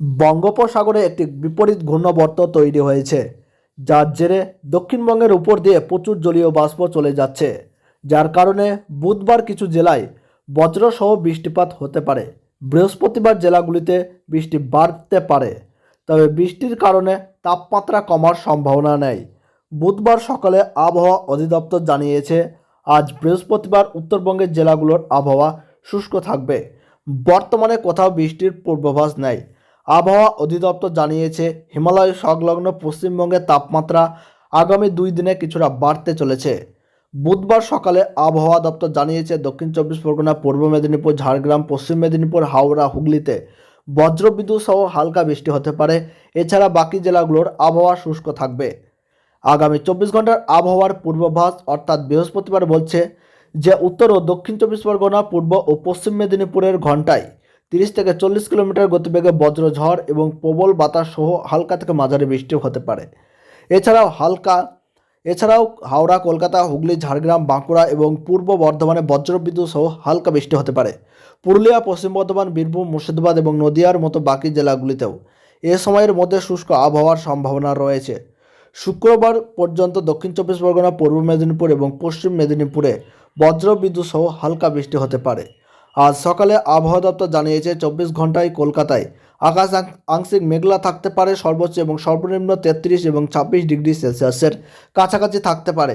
বঙ্গোপসাগরে একটি বিপরীত ঘূর্ণবর্ত তৈরি হয়েছে, যার জেরে দক্ষিণবঙ্গের উপর দিয়ে প্রচুর জলীয় বাষ্প চলে যাচ্ছে, যার কারণে বুধবার কিছু জেলায় বজ্রসহ বৃষ্টিপাত হতে পারে। বৃহস্পতিবার জেলাগুলিতে বৃষ্টি বাড়তে পারে, তবে বৃষ্টির কারণে তাপমাত্রা কমার সম্ভাবনা নেই। বুধবার সকালে আবহাওয়া অধিদপ্তর জানিয়েছে, আজ বৃহস্পতিবার উত্তরবঙ্গের জেলাগুলোর আবহাওয়া শুষ্ক থাকবে। বর্তমানে কোথাও বৃষ্টির পূর্বাভাস নেই। আবহাওয়া অধিদপ্তর জানিয়েছে, হিমালয় সংলগ্ন পশ্চিমবঙ্গের তাপমাত্রা আগামী দুই দিনে কিছুটা বাড়তে চলেছে। বুধবার সকালে আবহাওয়া দপ্তর জানিয়েছে, দক্ষিণ চব্বিশ পরগনা, পূর্ব মেদিনীপুর, ঝাড়গ্রাম, পশ্চিম মেদিনীপুর, হাওড়া, হুগলিতে বজ্রবিদ্যুৎ সহ হালকা বৃষ্টি হতে পারে। এছাড়া বাকি জেলাগুলোর আবহাওয়া শুষ্ক থাকবে। আগামী চব্বিশ ঘণ্টার আবহাওয়ার পূর্বাভাস অর্থাৎ বৃহস্পতিবার বলছে যে, উত্তর ও দক্ষিণ চব্বিশ পরগনা, পূর্ব ও পশ্চিম মেদিনীপুরের ঘন্টায় তিরিশ থেকে চল্লিশ কিলোমিটার গতিবেগে বজ্রঝড় এবং প্রবল বাতাস সহ হালকা থেকে মাঝারি বৃষ্টি হতে পারে। এছাড়াও হালকা, এছাড়াও হাওড়া, কলকাতা, হুগলি, ঝাড়গ্রাম, বাঁকুড়া এবং পূর্ব বর্ধমানে বজ্রবিদ্যুৎ সহ হালকা বৃষ্টি হতে পারে। পুরুলিয়া, পশ্চিম বর্ধমান, বীরভূম, মুর্শিদাবাদ এবং নদিয়ার মতো বাকি জেলাগুলিতেও এ সময়ের মধ্যে শুষ্ক আবহাওয়ার সম্ভাবনা রয়েছে। শুক্রবার পর্যন্ত দক্ষিণ চব্বিশ পরগনা, পূর্ব মেদিনীপুর এবং পশ্চিম মেদিনীপুরে বজ্রবিদ্যুৎ সহ হালকা বৃষ্টি হতে পারে। আজ সকালে আবহাওয়া দপ্তর জানিয়েছে চব্বিশ ঘন্টায় কলকাতায় আকাশ আংশিক মেঘলা থাকতে পারে সর্বোচ্চ এবং সর্বনিম্ন তেত্রিশ এবং ছাব্বিশ ডিগ্রি সেলসিয়াসের কাছাকাছি থাকতে পারে।